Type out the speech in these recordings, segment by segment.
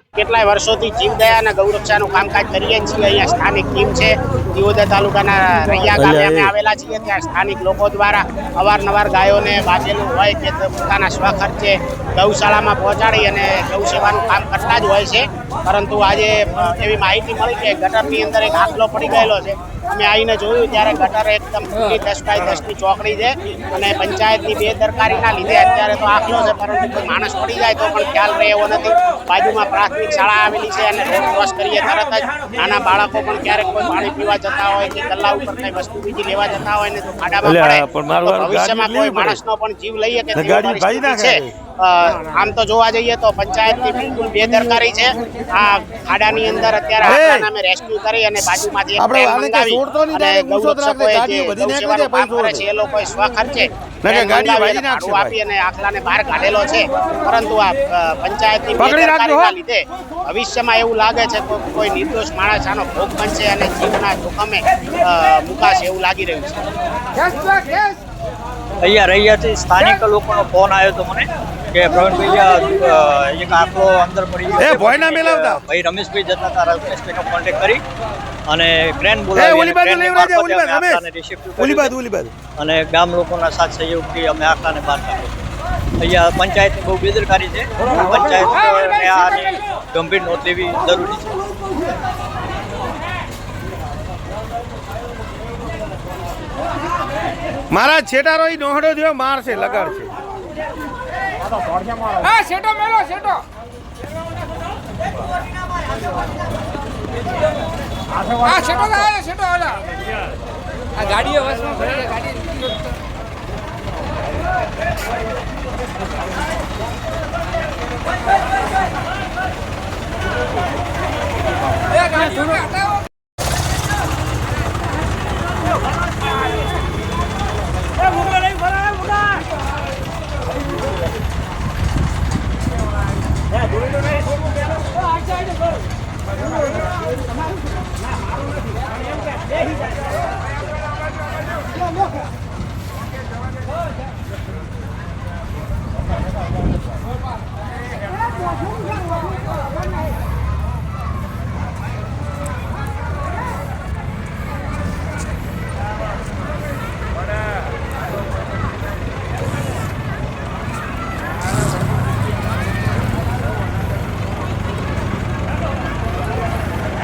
કેટલાય વર્ષોથી જીવદયા અને ગૌરક્ષાનું કામકાજ કરીએ છીએ. અહીંયા સ્થાનિક ટીમ છે. દિયોદર તાલુકાના રૈયા ગામે અમે આવેલા છીએ. ત્યાં સ્થાનિક લોકો દ્વારા અવારનવાર ગાયોને બાંધેલું હોય કે પોતાના સ્વખર્ચે ગૌશાળામાં પહોંચાડી અને ગૌ સેવાનું કામ કરતા જ હોય છે. પરંતુ આજે એવી માહિતી મળી કે ગટરની અંદર એક આખલો પડી ગયેલો છે. અમે આવીને જોયું ત્યારે ગટર એકદમ ખુલ્લી દસ બાય દસની ચોકડી છે અને પંચાયતની બેદરકારીના લીધે અત્યારે તો આખલો છે પરંતુ કોઈ માણસ પડી જાય તો પણ ખ્યાલ રહે એવો નથી. બાજુમાં પ્રાથમિક શાળા આવેલી છે અને રોડ ક્રોસ કરીએ તરત જ નાના બાળકો પણ ક્યારેક કોઈ પાણી પીવા જતા હોય કે કલ્લા ઉપર કઈ વસ્તુ બીજી લેવા જતા હોય ને તો ખાડામાં પડે. ભવિષ્યમાં કોઈ માણસનો પણ જીવ લઈએ કે તેવી. છે. આમ તો જોવા જઈએ તો પંચાયતની બિલકુલ બેદરકારી છે. આ ખાડાની અંદર અત્યારે અમે રેસ્ક્યુ કરી અને બાજુમાંથી એક મંગાવી અને જે ગૌ સેવાનું કામ કરે છે એ લોકોએ સ્વખર્ચે ના ગાડી વાળી નાખશે આપી અને આખલાને બહાર કાઢેલો છે. પરંતુ આ પંચાયતની પકડી રાખજો, લીધે ભવિષ્યમાં એવું લાગે છે કે કોઈ નિર્દોષ માણસ આનો ભોગ બનશે અને જીવના જોખમે અ, મુકાશે એવું લાગી રહ્યું છે. અહીંયા રહ્યાથી સ્થાનિક લોકોનો ફોન આવ્યો હતો મને કે પ્રવીણભાઈ એક આખલો અંદર પડી ગયો એ ના મેલાવતા. ભાઈ રમેશભાઈ જતા હતા રમેશભાઈનો કોન્ટેક્ટ કરી અને ક્રેન બોલાવી અને ગામ લોકોના સાથ સહયોગથી અમે આખલાને બહાર કાઢ્યો અહીંયા પંચાયત બહુ બેદરકારી છે. પંચાયત ગંભીર નોંધ લેવી જરૂરી છે. મારા છેટારો ઈ નોહડો થયો મારશે લગાડશે. હા છેટો મેલો છેટો. હા છેટો તો છેટો ઓલા આ ગાડીઓ વસમાં છે, ગાડી. એ ગાડી હટાવો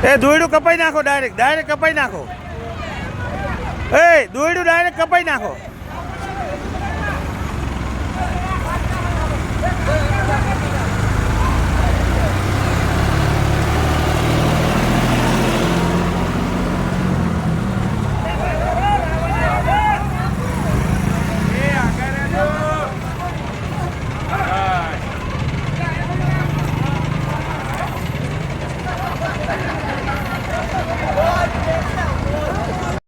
એ દોયડું કપાઈ નાખો ડાયરેક્ટ ડાયરેક્ટ કપાઈ નાખો. એ દોયડું ડાયરેક્ટ કપાઈ નાખો.